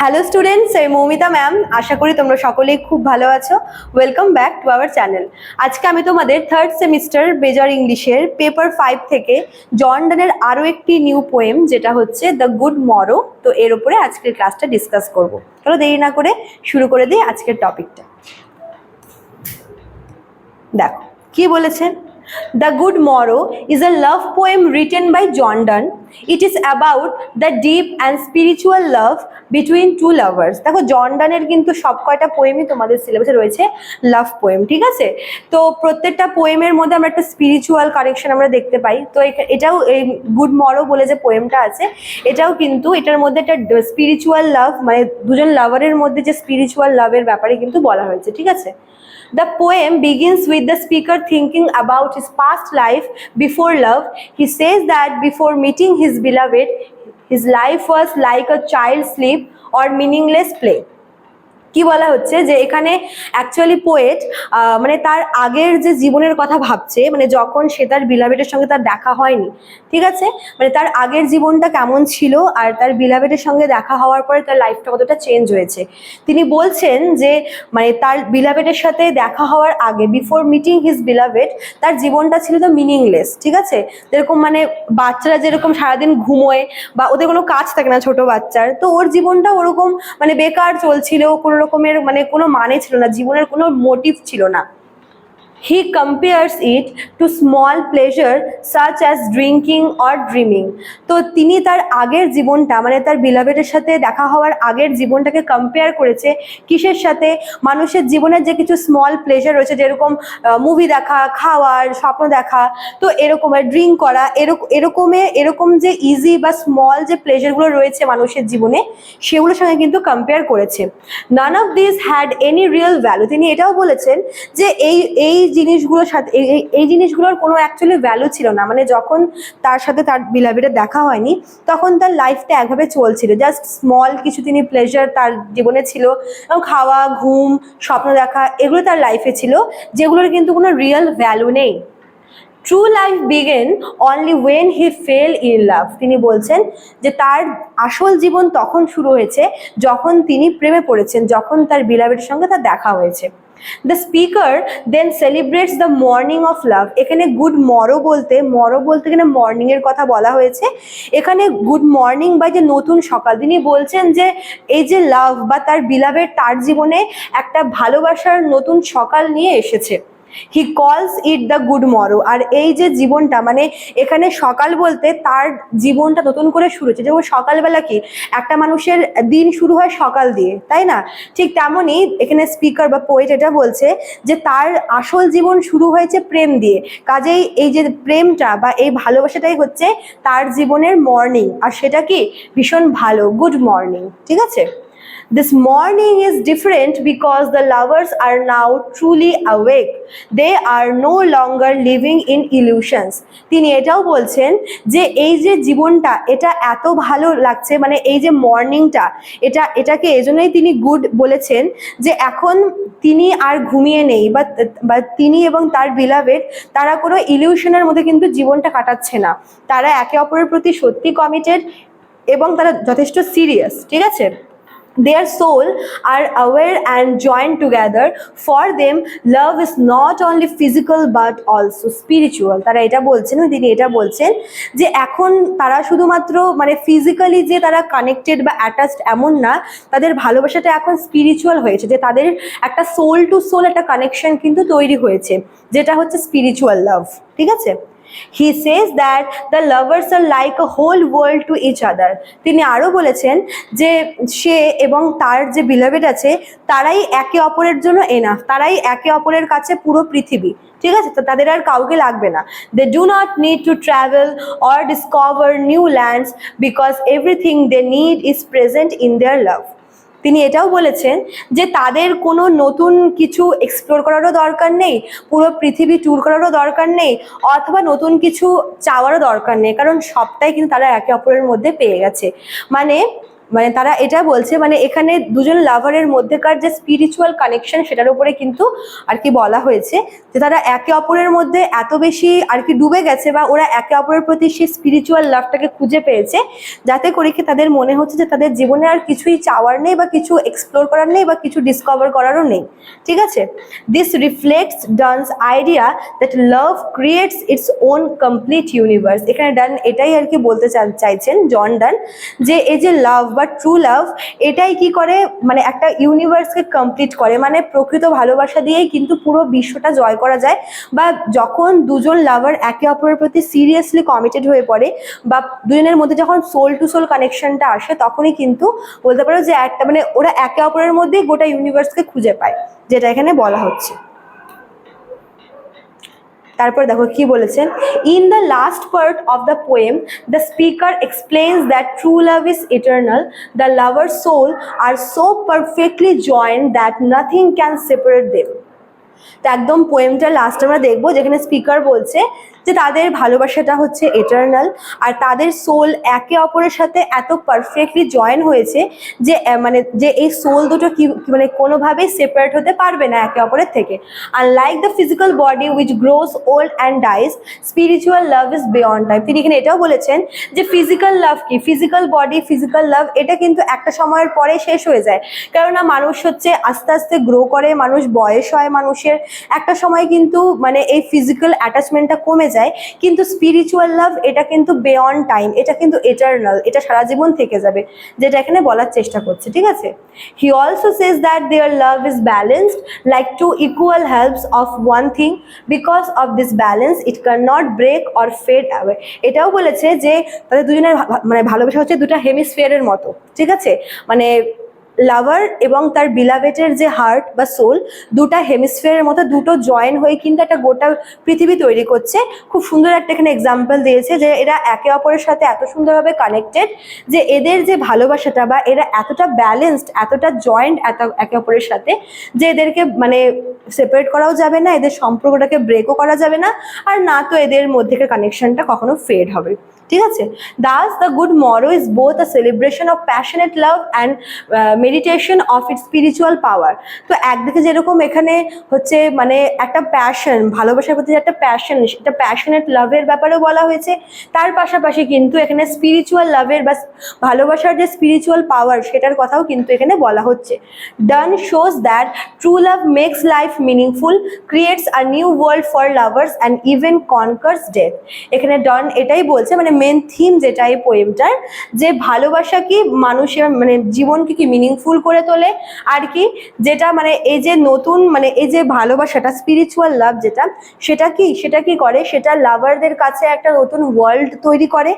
Hello students আমি Moumita ma'am আশা করি তোমরা সকলেই খুব ভালো আছো। Welcome back to our channel আজকে আমি তোমাদের থার্ড সেমিস্টার মেজর ইংলিশের পেপার ফাইভ থেকে জর্নডানের আরও একটি নিউ পোয়েম যেটা হচ্ছে দ্য গুড মরো তো এর উপরে আজকের ক্লাসটা ডিসকাস করব। চলো দেরি না করে শুরু করে দিই আজকের টপিকটা দেখো, কি বলেছেন the good morrow is a love poem written by John Donne it is about the deep and spiritual love between two lovers দেখো জন্ডানের কিন্তু সব কয়টা পোয়েমই তোমাদের সিলেবাসে রয়েছে লাভ পোয়েম ঠিক আছে? তো প্রত্যেকটা পোয়েমের মধ্যে আমরা একটা স্পিরিচুয়াল কানেকশন আমরা দেখতে পাই। তো এটাও এই গুড মরো বলে যে পোয়েমটা আছে, এটাও কিন্তু এটার মধ্যে একটা স্পিরিচুয়াল লাভ মানে দুজন লাভারের মধ্যে যে স্পিরিচুয়াল লাভের ব্যাপারে কিন্তু বলা হয়েছে, ঠিক আছে? The poem begins with the speaker thinking about his past life before love. He says that before meeting his beloved, his life was like a child's sleep or meaningless play. কি বলা হচ্ছে যে এখানে অ্যাকচুয়ালি পোয়েট মানে তার আগের যে জীবনের কথা ভাবছে মানে যখন সে তার বিলাবেটের সঙ্গে তার দেখা হয়নি, ঠিক আছে? মানে তার আগের জীবনটা কেমন ছিল আর তার বিলাবেটের সঙ্গে দেখা হওয়ার পরে তার লাইফটা কতটা চেঞ্জ হয়েছে? তিনি বলছেন যে মানে তার বিলাবেটের সাথে দেখা হওয়ার আগে বিফোর মিটিং হিজ বিলাবেট তার জীবনটা ছিল তো মিনিংলেস ঠিক আছে? যেরকম মানে বাচ্চারা যেরকম সারাদিন ঘুমোয় বা ওদের কোনো কাজ থাকে না ছোট বাচ্চার, তো ওর জীবনটা ওরকম মানে বেকার চলছিল, কোনো রকমের মানে কোনো মানে ছিল না জীবনের কোনো মোটিভ ছিল না। He compares it to small pleasure such as drinking or dreaming তো তিনি তার আগের জীবনটা মানে তার বিলাবেটের সাথে দেখা হওয়ার আগের জীবনটাকে কম্পেয়ার করেছে কিসের সাথে? মানুষের জীবনের যে কিছু স্মল প্লেজার রয়েছে, যেরকম মুভি দেখা, খাওয়ার, স্বপ্ন দেখা, তো এরকম ড্রিঙ্ক করা এরকম এরকমে, এরকম যে ইজি বা স্মল যে প্লেজারগুলো রয়েছে মানুষের জীবনে, সেগুলোর সঙ্গে কিন্তু কম্পেয়ার করেছে। None of this had any real value তিনি এটাও বলেছেন যে এই এই জিনিসগুলোর সাথে এই- জিনিসগুলোর কোনো অ্যাকচুয়ালি ভ্যালু ছিল না। মানে যখন তার সাথে তার বিলাবিটা দেখা হয়নি, তখন তার লাইফটা একভাবে চলছিল। জাস্ট স্মল কিছু তিনি প্লেজার তার জীবনে ছিল। এবং খাওয়া, ঘুম, স্বপ্ন দেখা, এগুলো তার লাইফে ছিল, যেগুলোর কিন্তু কোনো রিয়েল ভ্যালু নেই। True life begin only when he fell in love তিনি বলছেন যে তার আসল জীবন তখন শুরু হয়েছে যখন তিনি প্রেমে পড়েছেন, যখন তার বিলাবের সঙ্গে তার দেখা হয়েছে। The speaker then celebrates the morning of love এখানে গুড মরো বলতে মরো বলতে এখানে মর্নিংয়ের কথা বলা হয়েছে। এখানে গুড মর্নিং বা যে নতুন সকাল, তিনি বলছেন যে এই যে লাভ বা তার বিলাভের তার জীবনে একটা ভালোবাসার নতুন সকাল নিয়ে এসেছে। হি কলস ইট দ্য গুড মরো আর এই যে জীবনটা মানে এখানে সকাল বলতে তার জীবনটা নতুন করে শুরু হচ্ছে। যেমন সকালবেলা কি, একটা মানুষের দিন শুরু হয় সকাল দিয়ে, তাই না? ঠিক তেমনই এখানে স্পিকার বা পোয়েট এটা বলছে যে তার আসল জীবন শুরু হয়েছে প্রেম দিয়ে। কাজেই এই যে প্রেমটা বা এই ভালোবাসাটাই হচ্ছে তার জীবনের মর্নিং আর সেটা কি? ভীষণ ভালো গুড মর্নিং ঠিক আছে? This morning is different because the lovers are now truly awake. They are no longer living in illusions. তিনি এটাও বলছেন যে এই যে জীবনটা, এটা এত ভালো লাগছে মানে এই যে মর্নিংটা এটা, এটাকে এজন্যই তিনি গুড বলেছেন যে এখন তিনি আর ঘুমিয়ে নেই, বা তিনি এবং তার বিলাবেট তারা কোনো ইলিউশনের মধ্যে কিন্তু জীবনটা কাটাচ্ছে না তারা একে অপরের প্রতি সত্যি কমিটেড এবং তারা যথেষ্ট সিরিয়াস ঠিক আছে their soul are aware and joined together. For them, love is not only physical but also spiritual. তারা এটা বলছেন তিনি এটা বলছেন যে এখন তারা শুধুমাত্র মানে ফিজিক্যালি যে তারা কানেক্টেড বা অ্যাটাচড এমন না, তাদের ভালোবাসাটা এখন স্পিরিচুয়াল হয়েছে, যে তাদের একটা সোল টু সোল একটা কানেকশন কিন্তু তৈরি হয়েছে, যেটা হচ্ছে স্পিরিচুয়াল লাভ ঠিক আছে? He says that the lovers are like a whole world to each other তিনি আরও বলেছেন যে সে এবং তার যে বিলাভেড আছে, তারাই একে অপরের জন্য এনাফ তারাই একে অপরের কাছে পুরো পৃথিবী। ঠিক আছে? তো তাদের আর কাউকে লাগবে না। They do not need to travel or discover new lands because everything they need is present in their love তিনি এটাও বলেছেন যে তাদের কোনো নতুন কিছু এক্সপ্লোর করারও দরকার নেই, পুরো পৃথিবী ট্যুর করারও দরকার নেই, অথবা নতুন কিছু চাওয়ারও দরকার নেই, কারণ সবটাই কিন্তু তারা একে অপরের মধ্যে পেয়ে গেছে। মানে মানে তারা এটা বলছে মানে এখানে দুজন লাভারের মধ্যেকার যে স্পিরিচুয়াল কানেকশন সেটার উপরে কিন্তু আর কি বলা হয়েছে, যে তারা একে অপরের মধ্যে এত বেশি আর কি ডুবে গেছে বা ওরা একে অপরের প্রতি সেই স্পিরিচুয়াল লাভটাকে খুঁজে পেয়েছে, যাতে করে কি তাদের মনে হচ্ছে যে তাদের জীবনে আর কিছুই চাওয়ার নেই বা কিছু এক্সপ্লোর করার নেই বা কিছু ডিসকভার করারও নেই, ঠিক আছে? This reflects Donne's idea that love creates its own complete universe এখানে ডান এটাই আর কি বলতে চাইছেন জন ডান যে এই যে লাভ বা ট্রু লাভ এটাই কি করে? মানে একটা ইউনিভার্সকে কমপ্লিট করে। মানে প্রকৃত ভালোবাসা দিয়েই কিন্তু পুরো বিশ্বটা জয় করা যায়। বা যখন দুজন লাভার একে অপরের প্রতি সিরিয়াসলি কমিটেড হয়ে পড়ে, বা দুজনের মধ্যে যখন সোল টু সোল কানেকশনটা আসে, তখনই কিন্তু বলতে পারো যে একটা মানে ওরা একে অপরের মধ্যেই গোটা ইউনিভার্সকে খুঁজে পায়, যেটা এখানে বলা হচ্ছে। তারপর দেখো কি বলেছেন? In the last part of the poem the speaker explains that true love is eternal the lover soul are so perfectly joined that nothing can separate them তো একদম পোয়েমটা লাস্ট আমরা দেখব, যেখানে স্পিকার বলছে যে তাদের ভালোবাসাটা হচ্ছে এটার্নাল আর তাদের সোল একে অপরের সাথে এত পারফেক্টলি জয়েন হয়েছে যে মানে যে এই সোল দুটো কি মানে কোনোভাবেই সেপারেট হতে পারবে না একে অপরের থেকে। Are like the physical body which grows old and dies spiritual love is beyond time তিনি এখানে এটাও বলেছেন যে ফিজিক্যাল লাভ কি? ফিজিক্যাল বডি ফিজিক্যাল লাভ এটা কিন্তু একটা সময়ের পরে শেষ হয়ে যায়। কেননা মানুষ হচ্ছে আস্তে আস্তে গ্রো করে, মানুষ বয়স হয় মানুষের। একটা সময় কিন্তু মানে এই ফিজিক্যাল অ্যাটাচমেন্টটা কমে যায়। কিন্তু স্পিরিচুয়াল লাভ এটা কিন্তু বেয়ন্ড টাইম এটা কিন্তু এটার্নাল এটা সারা জীবন থেকে যাবে, যেটা এখানে বলার চেষ্টা করছে, ঠিক আছে? He also says that their love is balanced like two equal halves of one thing because of this balance it can not break or fade away এটাও বলেছে যে তাদের দুজনের মানে ভালোবাসা হচ্ছে দুটো হেমিস্ফিয়ারের মতো, ঠিক আছে? মানে লাভার এবং তার বিলাভেটের যে হার্ট বা সোল দুটা হেমিস্ফিয়ারের মতো দুটো জয়েন হয়ে কিন্তু একটা গোটা পৃথিবী তৈরি করছে। খুব সুন্দর একটা এখানে এক্সাম্পল দিয়েছে যে এরা একে অপরের সাথে এত সুন্দরভাবে কানেক্টেড যে এদের যে ভালোবাসাটা বা এরা এতটা ব্যালেন্সড এতটা জয়েন্ট এত, একে অপরের সাথে যে এদেরকে মানে সেপারেট করাও যাবে না, এদের সম্পর্কটাকে ব্রেকও করা যাবে না। আর না তো এদের মধ্যেকার কানেকশনটা কখনো ফেড হবে। ঠিক আছে? Thus the good morrow is both a celebration of passionate love and meditation of it spiritual power তো একদিকে যেরকম এখানে হচ্ছে মানে একটা প্যাশন ভালোবাসার প্রতি একটা প্যাশন সেটা প্যাশনেট লাভের ব্যাপারেও বলা হয়েছে। তার পাশাপাশি কিন্তু এখানে স্পিরিচুয়াল লাভের বা ভালোবাসার যে স্পিরিচুয়াল পাওয়ার সেটার কথাও কিন্তু এখানে বলা হচ্ছে। Donne shows that true love makes life meaningful creates a new world for lovers and even conquers death এখানে ডন এটাই বলছে মানে মেন থিম যেটা এই পোয়েমটার যে ভালোবাসা কি মানুষের মানে জীবনকে কি মিনিংফুল করে তোলে, আর কি যেটা মানে এই যে নতুন মানে এই যে ভালোবাসাটা স্পিরিচুয়াল লাভ যেটা, সেটা কি সেটা কি করে, সেটা লাভারদের কাছে একটা নতুন ওয়ার্ল্ড তৈরি করে,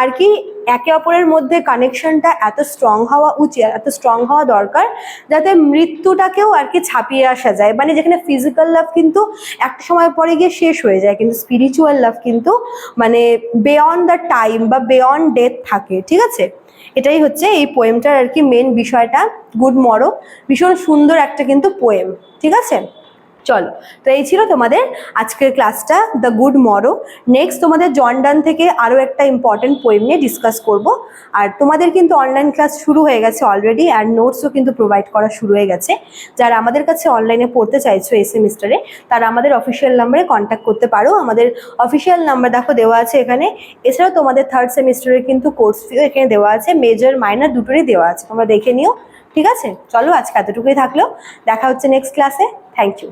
আর কি একে অপরের মধ্যে কানেকশনটা এত স্ট্রং হওয়া উচিত, এত স্ট্রং হওয়া দরকার যাতে মৃত্যুটাকেও আর কি ছাপিয়ে আসা যায়। মানে যেখানে ফিজিক্যাল লাভ কিন্তু একটা সময় পরে গিয়ে শেষ হয়ে যায়, কিন্তু স্পিরিচুয়াল লাভ কিন্তু মানে বেয়ন্ড দ্য টাইম বা বেয়ন্ড ডেথ থাকে, ঠিক আছে? এটাই হচ্ছে এই পোয়েমটার আর কি মেন বিষয়টা। গুড মরো ভীষণ সুন্দর একটা কিন্তু পোয়েম ঠিক আছে? চলো, তো এই ছিল তোমাদের আজকের ক্লাসটা দ্য গুড মরো নেক্সট তোমাদের জনডান থেকে আরও একটা ইম্পর্টেন্ট পোয়েম নিয়ে ডিসকাস করব। আর তোমাদের কিন্তু অনলাইন ক্লাস শুরু হয়ে গেছে অলরেডি আর নোটসও কিন্তু প্রোভাইড করা শুরু হয়ে গেছে। যারা আমাদের কাছে অনলাইনে পড়তে চাইছো এই সেমিস্টারে তারা আমাদের অফিসিয়াল নাম্বারে কন্ট্যাক্ট করতে পারো। আমাদের অফিসিয়াল নাম্বার দেখো দেওয়া আছে এখানে। এছাড়াও তোমাদের থার্ড সেমিস্টারের কিন্তু কোর্স ফিও এখানে দেওয়া আছে। মেজর মাইনার দুটোরই দেওয়া আছে। তোমরা দেখে নিও। ঠিক আছে? চলো আজকে এতটুকুই থাকল। দেখা হচ্ছে নেক্সট ক্লাসে থ্যাংক ইউ